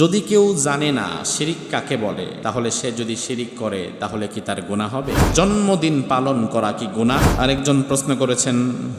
যদি কেউ জানে না শিরিক কাকে বলে, তাহলে সে যদি শিরিক করে, তাহলে কি তার গুণা হবে? জন্মদিন পালন করা কি গুণা আরেকজন প্রশ্ন করেছেন,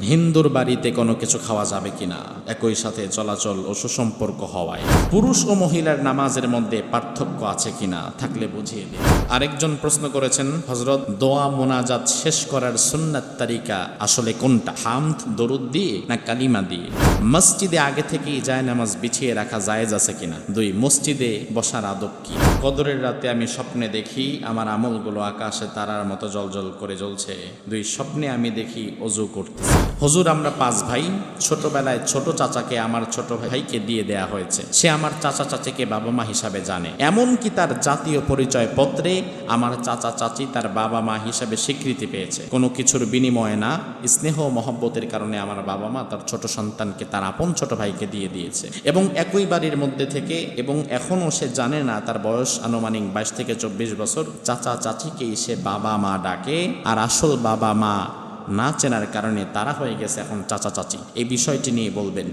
হিন্দুর বাড়িতে কোনো কিছু খাওয়া যাবে কিনা? একই সাথে চলাচল ও সুসম্পর্ক হওয়ায়। পুরুষ ও মহিলার নামাজের মধ্যে পার্থক্য আছে কিনা, থাকলে বুঝিয়ে দিন। আরেকজন প্রশ্ন করেছেন হজরত দোয়া মোনাজাত শেষ করার সুন্নাত তারিকা আসলে কোনটা? হামদ, দরুদ দিয়ে না কালিমা দিয়ে? মসজিদে আগে থেকেই যায় নামাজ বিছিয়ে রাখা জায়েজ আছে কিনা? দুই মসজিদে বসার আদব কি? কদরের রাতে আমি স্বপ্নে দেখি আমার আমলগুলো আকাশে তারার মতো জলজল করে জ্বলছে। দুই স্বপ্নে আমি দেখি অজু করতেছি। হুজুর, আমরা পাঁচ ভাই। ছোটবেলায় ছোট চাচাকে আমার ছোট ভাইকে দিয়ে দেয়া হয়েছে। সে আমার চাচা চাচিকে বাবা মা হিসাবে জানে। এমনকি তার জাতীয় পরিচয় পত্রে আমার চাচা চাচি তার বাবা মা হিসাবে স্বীকৃতি পেয়েছে। কোনো কিছুর বিনিময়ে না, স্নেহ মহব্বতের কারণে আমার বাবা মা তার ছোট সন্তানকে তার আপন ছোট ভাইকে দিয়ে দিয়েছে। এবং একই বাড়ির মধ্যে থেকে এবং এখনও সে জানে না তার বয়স আনুমানিক বাইশ থেকে চব্বিশ বছর। চাচা চাচিকেই সে বাবা মা ডাকে, আর আসল বাবা মা না চেনার কারণে তারা হয়ে গেছে এখন চাচা চাচি। এই বিষয়টি নিয়ে বলবেন,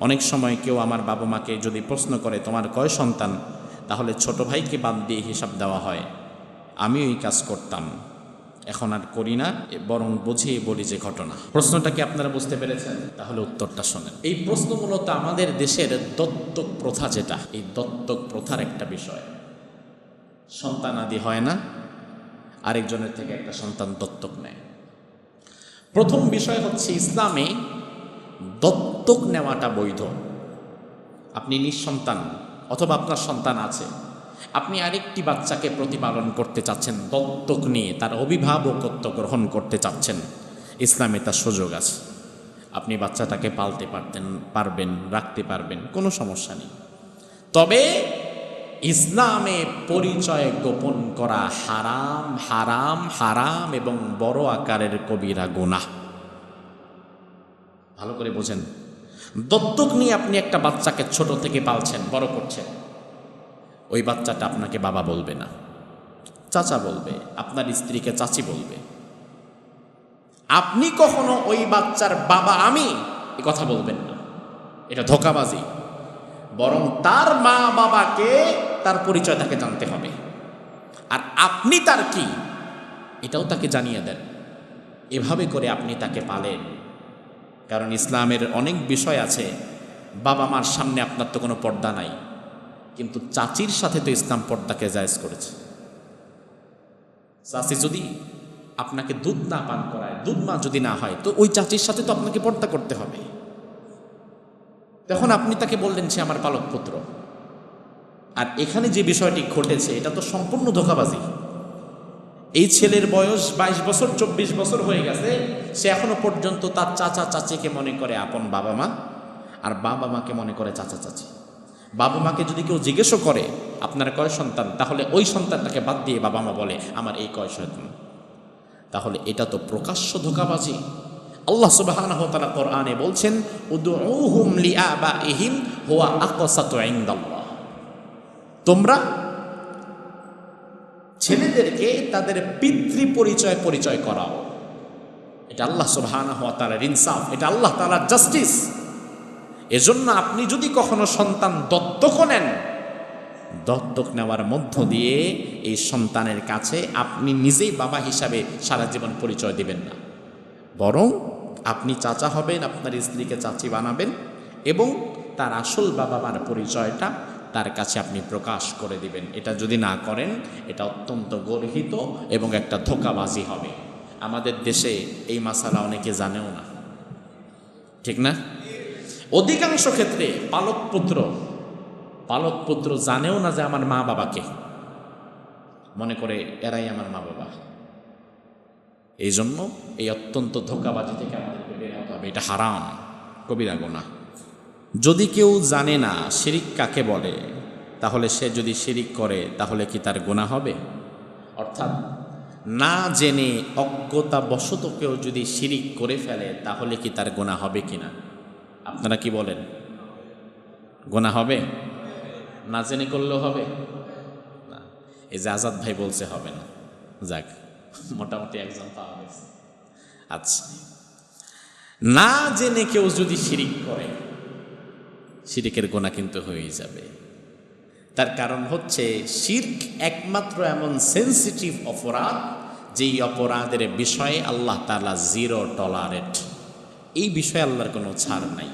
অনেক সময় কেউ আমার বাবা মাকে যদি প্রশ্ন করে, তোমার কয় সন্তান? তাহলে ছোট ভাইকে বাদ দিয়ে হিসাব দেওয়া হয়। আমিও এই কাজ করতাম। এখন আর করি না বরং বুঝিয়ে বলি যে ঘটনা। প্রশ্নটা কি আপনারা বুঝতে পেরেছেন? তাহলে উত্তরটা শোনেন। এই প্রশ্ন মূলত আমাদের দেশের দত্তক প্রথা যেটা, এই দত্তক প্রথার একটা বিষয়। সন্তান আদি হয় না, আরেকজনের থেকে একটা সন্তান দত্তক নেয়। প্রথম বিষয় হচ্ছে ইসলামে দত্তক নেওয়াটা বৈধ। আপনি নিঃসন্তান, অথবা আপনার সন্তান আছে। আপনি আরেকটি বাচ্চাকে প্রতিপালন করতে চাচ্ছেন দত্তক নিয়ে তার অভিভাবকত্ব গ্রহণ করতে চাচ্ছেন। ইসলামে তার সুযোগ আছে। আপনি বাচ্চাটাকে পালতে পারতেন, পারবেন, রাখতে পারবেন, কোনো সমস্যা নেই। তবে ইসলামে পরিচয় গোপন করা হারাম হারাম হারাম এবং বড় আকারের কবিরা গুনাহ। ভালো করে বোঝেন। দত্তক নিয়ে আপনি একটা বাচ্চাকে ছোট থেকে পালছেন, বড় করছেন। ওই বাচ্চাটা আপনাকে বাবা বলবে না। চাচা বলবে, আপনার স্ত্রীকে চাচি বলবে। আপনি কখনো ওই বাচ্চার বাবা, আমি এ কথা বলবেন না। এটা ধোকাবাজি। বরং তার মা বাবাকে তার পরিচয় তাকে জানতে হবে। আর আপনি তার কি, এটাও তাকে জানিয়ে দেন। এভাবে করে আপনি তাকে পালেন। কারণ ইসলামের অনেক বিষয় আছে বাবা মার সামনে আপনার তো কোনো পর্দা নাই। কিন্তু চাচির সাথে তো ইসলাম পর্দাকে জায়জ করেছে। চাচি যদি আপনাকে দুধ না পান করায়, দুধ মা যদি না হয়, তো ওই চাচির সাথে তো আপনাকে পর্দা করতে হবে। তখন আপনি তাকে বললেন, সে আমার পালক পুত্র আর এখানে যে বিষয়টি ঘটেছে, এটা তো সম্পূর্ণ ধোকাবাজি। এই ছেলের বয়স বাইশ বছর, চব্বিশ বছর হয়ে গেছে। সে এখনও পর্যন্ত তার চাচা চাচিকে মনে করে আপন বাবা মা, আর বাবা মাকে মনে করে চাচা চাচি বাবা মাকে যদি কেউ জিজ্ঞেসও করে, আপনার কয় সন্তান? তাহলে ওই সন্তানটাকে বাদ দিয়ে বাবা মা বলে, আমার এই কয় সন্তান। তাহলে এটা তো প্রকাশ্য ধোকাবাজি। আল্লাহ ওয়া তাআলা কোরআনে বলছেন তোমরা ছেলেদেরকে তাদের পিতৃ পরিচয় পরিচয় করাও। এটা আল্লাহ তাআলার ইনসাফ, এটা আল্লাহ তাআলার জাস্টিস। এজন্য আপনি যদি কখনো সন্তান দত্তক নেন, দত্তক নেওয়ার মধ্য দিয়ে এই সন্তানের কাছে আপনি নিজেই বাবা হিসাবে সারা জীবন পরিচয় দেবেন না। বরং আপনি চাচা হবেন, আপনার স্ত্রীকে চাচি বানাবেন এবং তার আসল বাবা মার পরিচয়টা তার কাছে আপনি প্রকাশ করে দিবেন। এটা যদি না করেন, এটা অত্যন্ত গর্হিত এবং একটা ধোকাবাজি হবে। আমাদের দেশে এই মাসালা অনেকে জানেও না। ঠিক না? অধিকাংশ ক্ষেত্রে পালক পুত্র পালক পুত্র জানেও না যে আমার মা বাবাকে মনে করে এরাই আমার মা বাবা। এই জন্য এই অত্যন্ত ধোকাবাজি থেকে আমাদেরকে বের হতে হবে। এটা হারাম, কবিরা গোনা। যদি কেউ জানে না শিরিক কাকে বলে, তাহলে সে যদি শিরিক করে, তাহলে কি তার গোনা হবে? অর্থাৎ না জেনে অজ্ঞতা বশত কেউ যদি শিরিক করে ফেলে, তাহলে কি তার গোনা হবে কি না আপনারা কি বলেন? গোনা হবে? না জেনে করলেও হবে? না। এই যে আজাদ ভাই বলছে হবে না। যাক, মোটামুটি একজন পাওয়া গেছে। আচ্ছা। না জেনে কেউ যদি শিরিক করে, শিরিকের গোনা কিন্তু হয়েই যাবে। তার কারণ হচ্ছে, শির্ক একমাত্র এমন সেন্সিটিভ অপরাধ, যেই অপরাধের বিষয়ে আল্লাহ তালা জিরো টলারেট এই বিষয়ে আল্লাহর কোনো ছাড় নাই।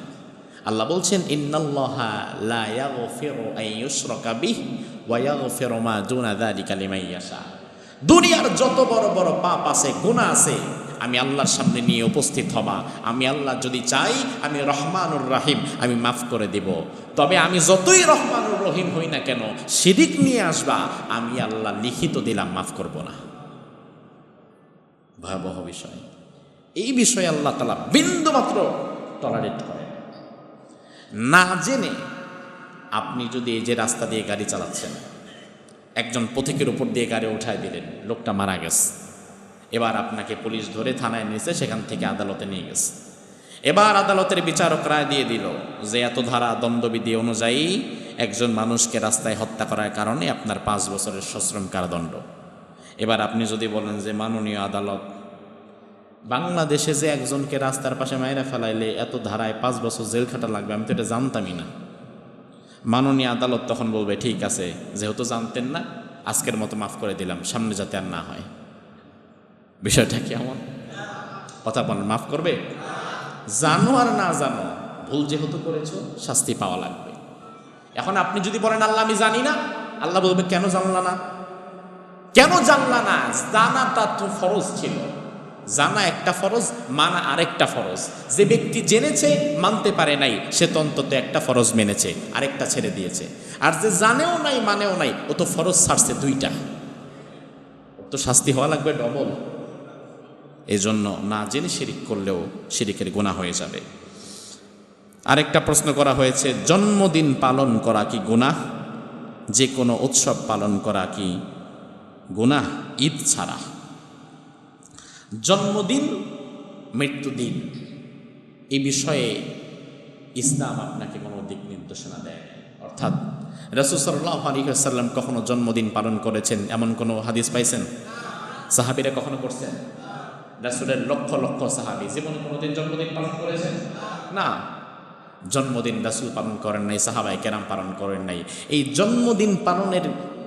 আল্লাহ বলছেন দুনিয়ার যত বড় বড় পাপ আছে, গুনাহ আছে, আমি আল্লাহর সামনে নিয়ে উপস্থিত হবা। আমি আল্লাহ যদি চাই, আমি রহমানুর রাহিম, আমি মাফ করে দিব। তবে আমি যতই রহমানুর রহিম হই না কেন শিরিক নিয়ে আসবা, আমি আল্লাহ লিখিত দিলাম, মাফ করব না। ভয়াবহ বিষয়। এই বিষয়ে আল্লাহ তালা বিন্দু মাত্র টলারেট করেন। না জেনে আপনি যদি এই যে রাস্তা দিয়ে গাড়ি চালাচ্ছেন, একজন পথিকের উপর দিয়ে গাড়ি উঠায় দিলেন, লোকটা মারা গেছে। এবার আপনাকে পুলিশ ধরে থানায় নিয়েছে সেখান থেকে আদালতে নিয়ে গেছে। এবার আদালতের বিচারক রায় দিয়ে দিল যে, এত ধারা দণ্ডবিধি অনুযায়ী একজন মানুষকে রাস্তায় হত্যা করার কারণে আপনার পাঁচ বছরের সশ্রম কারাদণ্ড। এবার আপনি যদি বলেন যে, মাননীয় আদালত বাংলাদেশে যে একজনকে রাস্তার পাশে মায়েরা ফেলাইলে এত ধারায় পাঁচ বছর জেল খাটা লাগবে, আমি তো এটা জানতামই না। মাননীয় আদালত তখন বলবে, ঠিক আছে, যেহেতু জানতেন না, আজকের মতো মাফ করে দিলাম, সামনে যাতে আর না হয়। বিষয়টা কি এমন? কথা বলেন, মাফ করবে? জানো আর না জানো, ভুল যেহেতু করেছ, শাস্তি পাওয়া লাগবে। এখন আপনি যদি বলেন, আল্লাহ, আমি জানি না, আল্লাহ বলবে, কেন জানলা না? কেন জানলা না? জানাটা তো ফরজ ছিল। জানা একটা ফরজ, মানা আরেকটা ফরজ। যে ব্যক্তি জেনেছে, মানতে পারে নাই, সে তো অন্তত একটা ফরজ মেনেছে, আরেকটা ছেড়ে দিয়েছে। আর যে জানেও নাই, মানেও নাই, ও তো ফরজ ছাড়ছে দুইটা। তো শাস্তি হওয়া লাগবে ডবল এই জন্য না জেনে শিরিক করলেও শিরিকের গুণা হয়ে যাবে। আরেকটা প্রশ্ন করা হয়েছে, জন্মদিন পালন করা কি গুনাহ? যে কোনো উৎসব পালন করা কি গুনাহ? ঈদ ছাড়া। জন্মদিন, মৃত্যুদিন। এই বিষয়ে ইসলাম আপনাকে কোনো দিক নির্দেশনা দেয় অর্থাৎ রসুল সাল্লাহ আলিহাসাল্লাম কখনো জন্মদিন পালন করেছেন এমন কোনো হাদিস পাইছেন? সাহাবিরা কখনো করছেন রাসুলের লক্ষ লক্ষ সাহাবি জীবনে কোনোদিন জন্মদিন পালন করেছেন? না। জন্মদিন রাসুল পালন করেন নাই সাহাবাই কেরাম পালন করেন নাই। এই জন্মদিন পালনের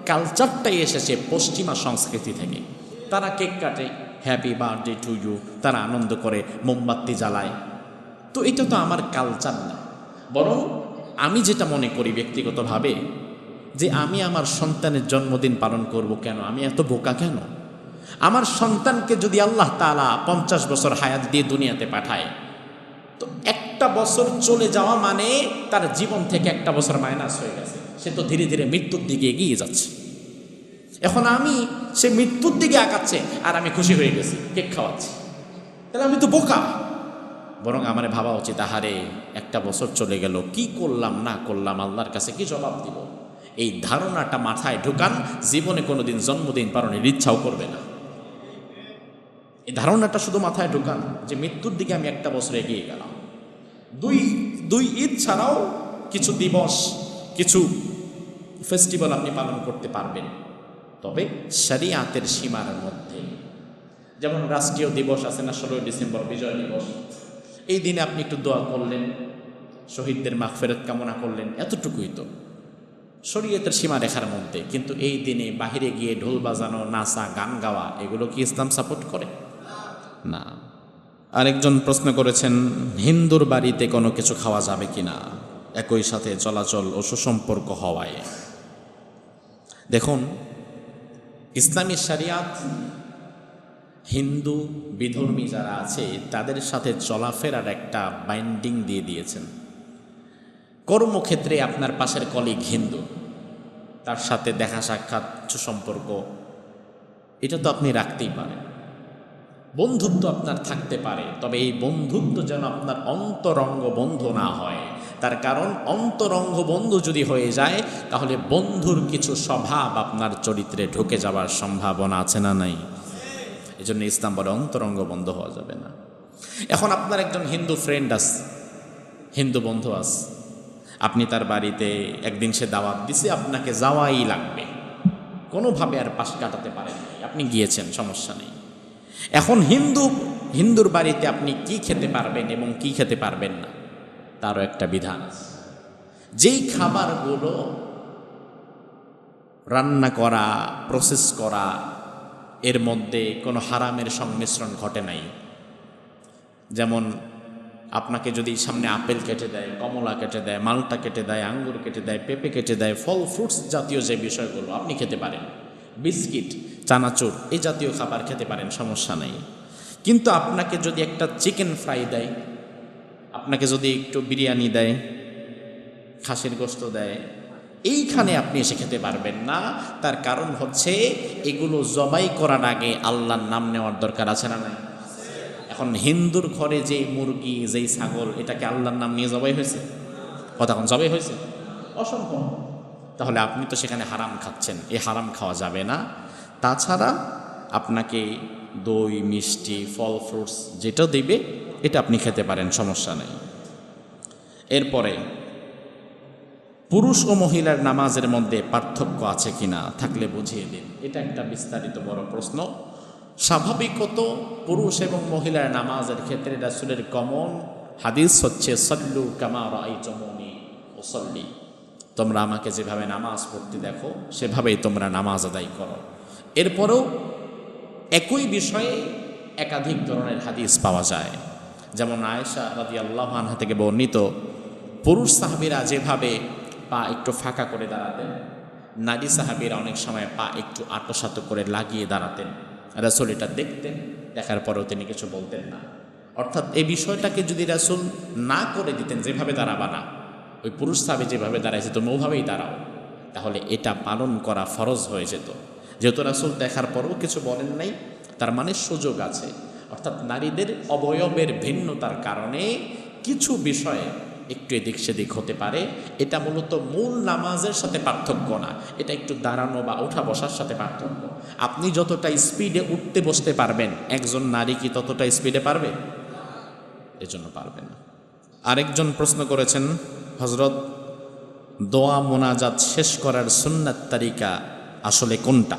কালচারটাই এসেছে পশ্চিমা সংস্কৃতি থেকে। তারা কেক কাটে হ্যাপি বার্থডে টু ইউ তারা আনন্দ করে, মোমবাতি জ্বালায়। তো এটা তো আমার কালচার না। বরং আমি যেটা মনে করি ব্যক্তিগতভাবে, যে আমি আমার সন্তানের জন্মদিন পালন করব কেন? আমি এত বোকা কেন? আমার সন্তানকে যদি আল্লাহ তালা পঞ্চাশ বছর হায়াত দিয়ে দুনিয়াতে পাঠায়, তো একটা বছর চলে যাওয়া মানে তার জীবন থেকে একটা বছর মাইনাস হয়ে গেছে। সে তো ধীরে ধীরে মৃত্যুর দিকে এগিয়ে যাচ্ছে। এখন আমি সে মৃত্যুর দিকে আঁকাচ্ছে আর আমি খুশি হয়ে গেছি, কেক খাওয়াচ্ছি। তাহলে আমি তো বোকা। বরং আমার ভাবা উচিত, আহারে, একটা বছর চলে গেল, কি করলাম, না করলাম, আল্লাহর কাছে কি জবাব দিব? এই ধারণাটা মাথায় ঢুকান, জীবনে কোনোদিন জন্মদিন পালনের ইচ্ছাও করবে না। এই ধারণাটা শুধু মাথায় ঢুকান যে মৃত্যুর দিকে আমি একটা বছর এগিয়ে গেলাম। দুই দুই ঈদ ছাড়াও কিছু দিবস, কিছু ফেস্টিভ্যাল আপনি পালন করতে পারবেন। তবে শরিয়াতের সীমার মধ্যে। যেমন রাষ্ট্রীয় দিবস আছে না, ষোলোই ডিসেম্বর বিজয় দিবস। এই দিনে আপনি একটু দোয়া করলেন, শহীদদের মাগফেরত কামনা করলেন, এতটুকুই তো। শরীয়তের সীমা রেখার মধ্যে, কিন্তু এই দিনে বাহিরে গিয়ে ঢোল বাজানো, নাচা, গান গাওয়া, এগুলো কি ইসলাম সাপোর্ট করে? না। আরেকজন প্রশ্ন করেছেন, হিন্দুর বাড়িতে কোনো কিছু খাওয়া যাবে কি না? একই সাথে চলাচল ও সুসম্পর্ক হওয়ায়। দেখুন ইসলামী শরিয়াত, হিন্দু, বিধর্মী যারা আছে, তাদের সাথে চলাফেরার একটা বাইন্ডিং দিয়ে দিয়েছেন। কর্মক্ষেত্রে আপনার পাশের কলিগ হিন্দু, তার সাথে দেখা সাক্ষাৎ সুসম্পর্ক, এটা তো আপনি রাখতেই পারেন। বন্ধুত্ব আপনার থাকতে পারে, তবে এই বন্ধুত্ব যেন আপনার অন্তরঙ্গ বন্ধু না হয়। তার কারণ অন্তরঙ্গ বন্ধু যদি হয়ে যায়, তাহলে বন্ধুর কিছু স্বভাব আপনার চরিত্রে ঢুকে যাওয়ার সম্ভাবনা আছে না নাই? এই জন্য ইসলাম বলে অন্তরঙ্গ বন্ধ হওয়া যাবে না। এখন আপনার একজন হিন্দু ফ্রেন্ড আস হিন্দু বন্ধু আস আপনি তার বাড়িতে একদিন সে দাওয়াত দিছে, আপনাকে যাওয়াই লাগবে। কোনোভাবে আর পাশ কাটাতে পারেন। আপনি গিয়েছেন, সমস্যা নেই। এখন হিন্দু, হিন্দুর বাড়িতে আপনি কি খেতে পারবেন এবং কি খেতে পারবেন না? তারও একটা বিধান। যেই খাবারগুলো রান্না করা প্রসেস করা, এর মধ্যে কোনো হারামের সংমিশ্রণ ঘটে নাই। যেমন আপনাকে যদি সামনে আপেল কেটে দেয়, কমলা কেটে দেয়, মালটা কেটে দেয়, আঙ্গুর কেটে দেয়, পেঁপে কেটে দেয়, ফল ফ্রুটস জাতীয় যে বিষয়গুলো, আপনি খেতে পারেন। বিস্কিট, চানাচুর, এই জাতীয় খাবার খেতে পারেন, সমস্যা নেই। কিন্তু আপনাকে যদি একটা চিকেন ফ্রাই দেয় আপনাকে যদি একটু বিরিয়ানি দেয়, খাসির গোস্ত দেয়, এইখানে আপনি এসে খেতে পারবেন না। তার কারণ হচ্ছে এগুলো জবাই করার আগে আল্লাহর নাম নেওয়ার দরকার আছে না নাই? এখন হিন্দুর ঘরে যে মুরগি, যেই ছাগল, এটাকে আল্লাহর নাম নিয়ে জবাই হয়েছে? কতক্ষণ জবাই হয়েছে? অসম্ভব তাহলে আপনি তো সেখানে হারাম খাচ্ছেন এই হারাম খাওয়া যাবে না। তাছাড়া আপনাকে দই, মিষ্টি, ফল, ফ্রুটস যেটা দেবে এটা আপনি খেতে পারেন, সমস্যা নেই। এরপরে, পুরুষ ও মহিলার নামাজের মধ্যে পার্থক্য আছে কিনা থাকলে বুঝিয়ে দিন। এটা একটা বিস্তারিত বড় প্রশ্ন। স্বাভাবিকত পুরুষ এবং মহিলার নামাজের ক্ষেত্রে রাসুলের কমন হাদিস হচ্ছে, সল্লু কামার আই চমনি ও সল্লি তোমরা আমাকে যেভাবে নামাজ পড়তে দেখো, সেভাবেই তোমরা নামাজ আদায় করো। এরপরেও একই বিষয়ে একাধিক ধরনের হাদিস পাওয়া যায়। যেমন আয়েশা রাদি আল্লাহ আনহা থেকে বর্ণিত, পুরুষ সাহাবিরা যেভাবে পা একটু ফাঁকা করে দাঁড়াতেন, নারী সাহাবিরা অনেক সময় পা একটু আটোসাত করে লাগিয়ে দাঁড়াতেন। রাসুল এটা দেখতেন, দেখার পরেও তিনি কিছু বলতেন না। অর্থাৎ এই বিষয়টাকে যদি রাসুল না করে দিতেন, যেভাবে দাঁড়াবা না, ওই পুরুষ সাহাবি যেভাবে দাঁড়াইছে, তুমি ওভাবেই দাঁড়াও। তাহলে এটা পালন করা ফরজ হয়ে যেত। যেহেতু রাসুল দেখার পরেও কিছু বলেন নাই, তার মানে সুযোগ আছে। অর্থাৎ নারীদের অবয়বের ভিন্নতার কারণে কিছু বিষয়ে একটু এদিক সেদিক হতে পারে। এটা মূলত মূল নামাজের সাথে পার্থক্য না। এটা একটু দাঁড়ানো বা ওঠা বসার সাথে পার্থক্য। আপনি যতটা স্পিডে উঠতে বসতে পারবেন, একজন নারী কি ততটা স্পিডে পারবে? এজন্য পারবে না। আরেকজন প্রশ্ন করেছেন হজরত দোয়া মোনাজাত শেষ করার সুন্নাত তারিকা আসলে কোনটা?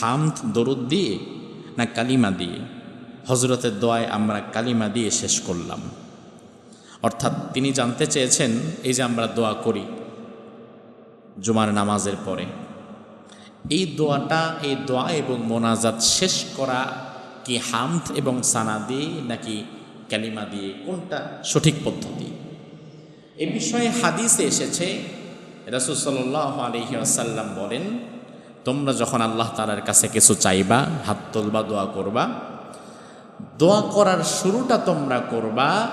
হামদ, দরুদ দিয়ে না কালিমা দিয়ে? হজরতের দোয়ায় আমরা কালিমা দিয়ে শেষ করলাম। অর্থাৎ তিনি জানতে চেয়েছেন, এই যে আমরা দোয়া করি জুমার নামাজের পরে। এই দোয়াটা, এই দোয়া এবং মোনাজাত শেষ করা কি হামদ এবং সানা দিয়ে নাকি ক্যালিমা দিয়ে? কোনটা সঠিক পদ্ধতি? এ বিষয়ে হাদিসে এসেছে রসুসল্লাহ আলহি আসাল্লাম বলেন, তোমরা যখন আল্লাহ তালার কাছে কিছু চাইবা, হাত তোলবা, দোয়া করবা দোয়া করার শুরুটা তোমরা করবা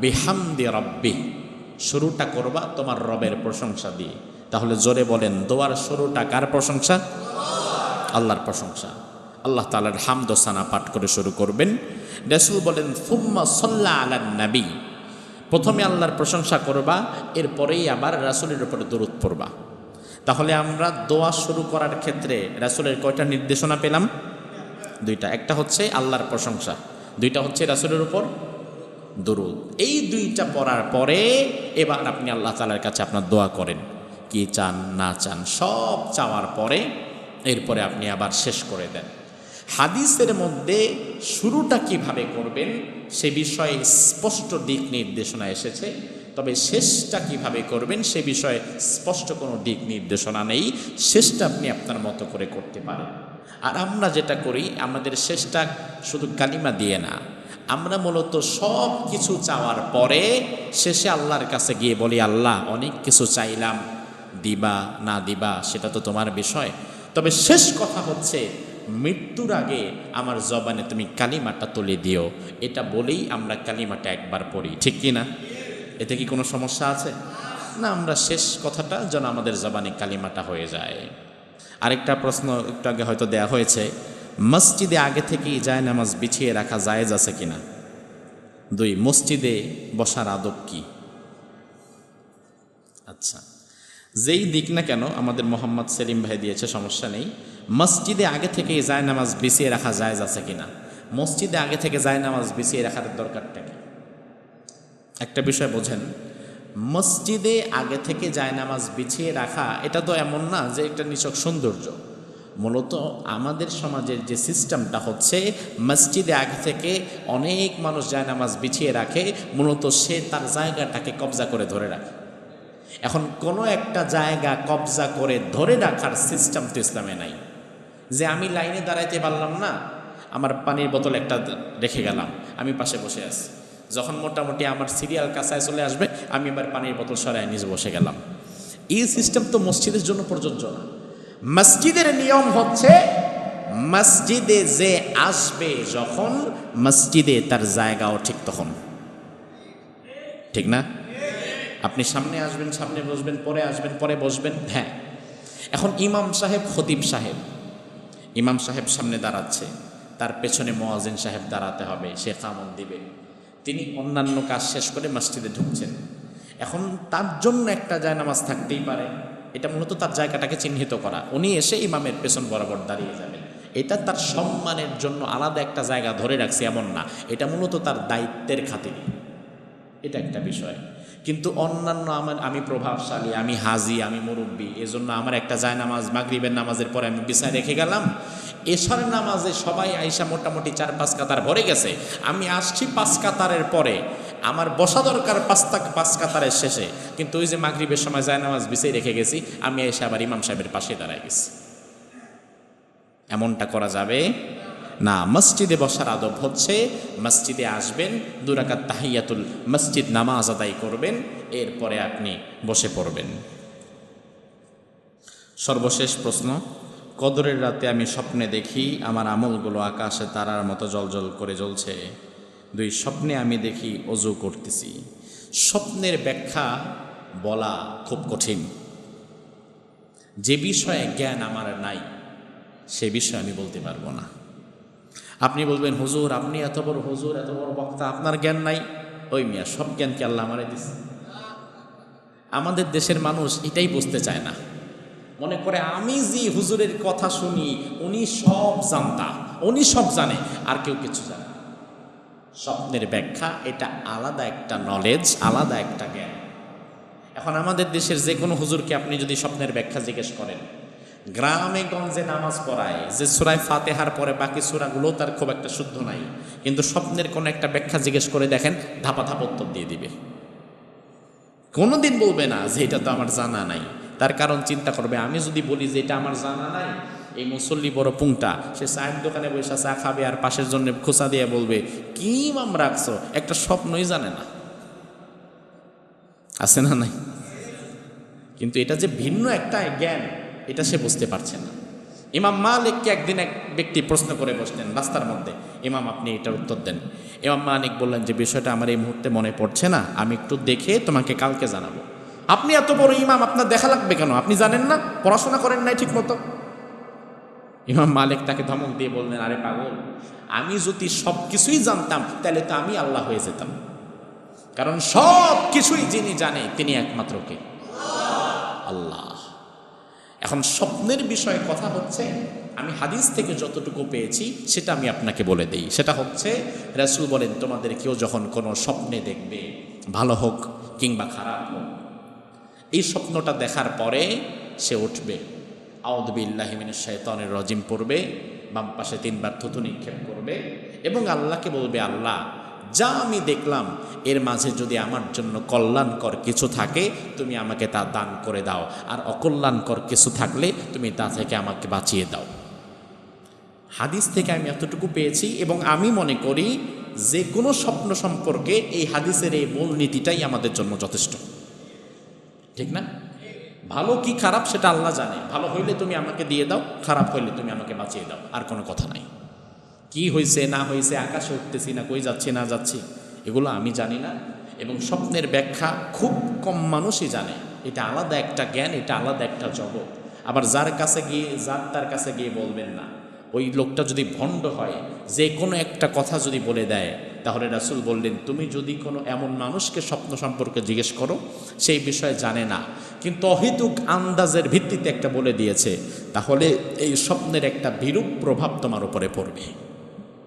বেহামদি রব্বি। শুরুটা করবা তোমার রবের প্রশংসা দিয়ে। তাহলে জোরে বলেন, দোয়ার শুরুটা কার প্রশংসা? আল্লাহর প্রশংসা। আল্লাহ তালার হামদোসানা পাঠ করে শুরু করবেন। রসুল বলেন ফুম্মা সল্লা আলান নাবী। প্রথমে আল্লাহর প্রশংসা করবা, এরপরেই আবার রাসুলের উপরে দরুদ পড়বা। তাহলে আমরা দোয়া শুরু করার ক্ষেত্রে রাসুলের কয়টা নির্দেশনা পেলাম? দুইটা, একটা হচ্ছে আল্লাহর প্রশংসা, দুইটা হচ্ছে রাসুলের উপর দরুদ। এই দুইটা পড়ার পরে এবার আপনি আল্লাহ তালার কাছে আপনার দোয়া করেন, কি চান, না চান, সব চাওয়ার পরে এরপরে আপনি আবার শেষ করে দেন। হাদিসের মধ্যে শুরুটা কীভাবে করবেন সে বিষয়ে স্পষ্ট দিক নির্দেশনা এসেছে, তবে শেষটা কীভাবে করবেন সে বিষয়ে স্পষ্ট কোনো দিক নির্দেশনা নেই, শেষটা আপনি আপনার মতো করে করতে পারেন। আর আমরা যেটা করি, আমাদের শেষটা শুধু কালিমা দিয়ে না। আমরা মূলত সব কিছু চাওয়ার পরে শেষে আল্লাহর কাছে গিয়ে বলি, আল্লাহ, অনেক কিছু চাইলাম। দিবা, না দিবা, সেটা তো তোমার বিষয়। তবে শেষ কথা হচ্ছে, মৃত্যুর আগে আমার জবানে তুমি কালিমাটা তুলে দিও। এটা বলেই আমরা কালিমাটা একবার পড়ি, ঠিক কি না? এতে কি কোনো সমস্যা আছে? না, আমরা শেষ কথাটা যেন আমাদের জবানে কালিমাটা হয়ে যায়। আরেকটা প্রশ্ন একটু আগে হয়তো দেয়া হয়েছে, মসজিদে আগে থেকেই যায় নামাজ বিছিয়ে রাখা জায়েজ আছে কিনা? দুই, মসজিদে বসার আদব কি? আচ্ছা যেই দিক না কেন আমাদের মোহাম্মদ সেলিম ভাই দিয়েছে, সমস্যা নেই। মসজিদে আগে থেকেই যায় নামাজ বিছিয়ে রাখা জায়েজ আছে কিনা? মসজিদে আগে থেকে যায় নামাজ বিছিয়ে রাখার দরকারটা কি? একটা বিষয় বোঝেন। মসজিদে আগে থেকে জায়নামাজ বিছিয়ে রাখা, এটা তো এমন না যে একটা নিছক সৌন্দর্য। মূলত আমাদের সমাজের যে সিস্টেমটা হচ্ছে, মসজিদে আগে থেকে অনেক মানুষ জায়নামাজ বিছিয়ে রাখে, মূলত সে তার জায়গাটাকে কবজা করে ধরে রাখে। এখন কোনো একটা জায়গা কবজা করে ধরে রাখার সিস্টেম তো ইসলামে নাই। যে আমি লাইনে দাঁড়াইতে পারলাম না, আমার পানির বোতল একটা রেখে গেলাম, আমি পাশে বসে আছি। যখন মোটামুটি আমার সিরিয়াল কাছায় চলে আসবে, আমি এবার পানির বোতল সরাই নিজে বসে গেলাম। এই সিস্টেম তো মসজিদের জন্য প্রযোজ্য না। মসজিদের নিয়ম হচ্ছে, মসজিদে যে আসবে যখন মসজিদে তার জায়গাও ঠিক তখন। ঠিক না? আপনি সামনে আসবেন, সামনে বসবেন, পরে আসবেন, পরে বসবেন হ্যাঁ। এখন ইমাম সাহেব, খতিব সাহেব। ইমাম সাহেব সামনে দাঁড়াচ্ছে। তার পেছনে মোয়াজিন সাহেব দাঁড়াতে হবে, সে কামন দিবে। তিনি অন্যান্য কাজ শেষ করে মসজিদে ঢুকছেন। এখন তার জন্য একটা জায়নামাজ থাকতেই পারে। এটা মূলত তার জায়গাটাকে চিহ্নিত করা। উনি এসে ইমামের পেছন বরাবর দাঁড়িয়ে যাবেন। এটা তার সম্মানের জন্য আলাদা একটা জায়গা ধরে রাখছে এমন না। এটা মূলত তার দায়িত্বের খাতিরে। এটা একটা বিষয়। কিন্তু অন্যান্য আমার আমি প্রভাবশালী, আমি হাজি, আমি মুরব্বী, এজন্য আমার একটা যায় নামাজ, মাগরিবের নামাজের পরে আমি বিছায় রেখে গেলাম। এশার নামাজে সবাই আইসা মোটামুটি চার, পাঁচ কাতার ভরে গেছে। আমি আসছি পাঁচ কাতারের পরে। আমার বসা দরকার পাঁচ তা- পাঁচ কাতারের শেষে। কিন্তু ওই যে মাগরিবের সময় যায় নামাজ বিছাই রেখে গেছি, আমি এসে আবার ইমাম সাহেবের পাশে দাঁড়ায় গেছি। এমনটা করা যাবে? না, মসজিদে বসার আদব হচ্ছে মসজিদে আসবেন দুরাকাত তাহিয়াতুল মসজিদ নামাজ আদায় করবেন, এরপরে আপনি বসে পড়বেন। সর্বশেষ প্রশ্ন, কদরের রাতে আমি স্বপ্নে দেখি আমার আমলগুলো আকাশে তারার মতো জলজল করে জ্বলছে। দুই, স্বপ্নে আমি দেখি অজু করতেছি। স্বপ্নের ব্যাখ্যা বলা খুব কঠিন। যে বিষয়ে জ্ঞান আমার নাই, সে বিষয়ে আমি বলতে পারব না। আপনি বলবেন, হুজুর, আপনি এত বড় হুজুর, এত বড় বক্তা, আপনার জ্ঞান নাই? ওই মিয়া, সব জ্ঞান কি আল্লাহ আমারে দিছে? আমাদের দেশের মানুষ এটাই বুঝতে চায় না। মনে করে, আমি যে হুজুরের কথা শুনি, উনি সব জানতা, উনি সব জানে, আর কেউ কিছু জানে স্বপ্নের ব্যাখ্যা, এটা আলাদা একটা নলেজ আলাদা একটা জ্ঞান। এখন আমাদের দেশের যে কোনো হুজুরকে আপনি যদি স্বপ্নের ব্যাখ্যা জিজ্ঞেস করেন গ্রামে গঞ্জে নামাজ পড়ায়, যে সুরায় ফাতেহার পরে বাকি সুরাগুলো তার খুব একটা শুদ্ধ নাই। কিন্তু স্বপ্নের কোনো একটা ব্যাখ্যা জিজ্ঞেস করে দেখেন ধাপা ধাপ উত্তর দিয়ে দিবে। কোনোদিন বলবে না যে এটা তো আমার জানা নাই। তার কারণ চিন্তা করবে, আমি যদি বলি যে এটা আমার জানা নাই, এই মুসল্লি বড় পুংটা, সে চায়ের দোকানে বসে চা খাবে আর পাশের জন্য খোসা দিয়ে বলবে, কি মাম রাখছো? একটা স্বপ্নই জানে না। আছে না নাই? কিন্তু এটা যে ভিন্ন একটা জ্ঞান এটা সে বুঝতে পারছে না। ইমাম মালিককে একদিন এক ব্যক্তি প্রশ্ন করে বসলেন রাস্তার মধ্যে, ইমাম, আপনি এটার উত্তর দেন। ইমাম মালিক বললেন, যে বিষয়টা আমার এই মুহূর্তে মনে পড়ছে না, আমি একটু দেখে তোমাকে কালকে জানাব। আপনি এত বড় ইমাম, আপনার দেখা লাগবে কেন? আপনি জানেন না? পড়াশোনা করেন নাই ঠিক মতো ইমাম মালিক তাকে ধমক দিয়ে বললেন, আরে পাগল, আমি যদি সব কিছুই জানতাম, তাহলে তো আমি আল্লাহ হয়ে যেতাম। কারণ সব কিছুই যিনি জানে, তিনি একমাত্র কে? আল্লাহ। এখন স্বপ্নের বিষয়ে কথা হচ্ছে, আমি হাদিস থেকে যতটুকু পেয়েছি, সেটা আমি আপনাকে বলে দেই। সেটা হচ্ছে, রাসূল বলেন, তোমাদের কেউ যখন কোনো স্বপ্নে দেখবে, ভালো হোক কিংবা খারাপ হোক, এই স্বপ্নটা দেখার পরে সে উঠবে। আউদবিল্লাহিমিন শৈতানের রজিম পড়বে, বাম পাশে তিনবার থুতু নিক্ষেপ করবে এবং আল্লাহকে বলবে, আল্লাহ যা আমি দেখলাম, এর মাঝে যদি আমার জন্য কল্যাণকর কিছু থাকে, তুমি আমাকে তা দান করে দাও। আর অকল্যাণকর কিছু থাকলে তুমি তা থেকে আমাকে বাঁচিয়ে দাও। হাদিস থেকে আমি এতটুকু পেয়েছি এবং আমি মনে করি যে কোনো স্বপ্ন সম্পর্কে এই হাদিসের এই মূল নীতিটাই আমাদের জন্য যথেষ্ট। ঠিক না? ভালো কি খারাপ সেটা আল্লাহ জানে। ভালো হইলে তুমি আমাকে দিয়ে দাও, খারাপ হইলে তুমি আমাকে বাঁচিয়ে দাও। আর কোনো কথা নাই। কি হয়েছে না হয়েছে আকাশে উঠতেছি না, কই যাচ্ছি, না যাচ্ছি, এগুলো আমি জানি না। এবং স্বপ্নের ব্যাখ্যা খুব কম মানুষই জানে। এটা আলাদা একটা জ্ঞান, এটা আলাদা একটা জগৎ। আবার যার কাছে গিয়ে, যার তার কাছে গিয়ে বলবেন না। ওই লোকটা যদি ভণ্ড হয়, যে কোনো একটা কথা যদি বলে দেয়, তাহলে রাসুল বললেন, তুমি যদি কোনো এমন মানুষকে স্বপ্ন সম্পর্কে জিজ্ঞেস করো, সেই বিষয়ে জানে না। কিন্তু অহিতুক আন্দাজের ভিত্তিতে একটা বলে দিয়েছে, তাহলে এই স্বপ্নের একটা বিরূপ প্রভাব তোমার উপরে পড়বে।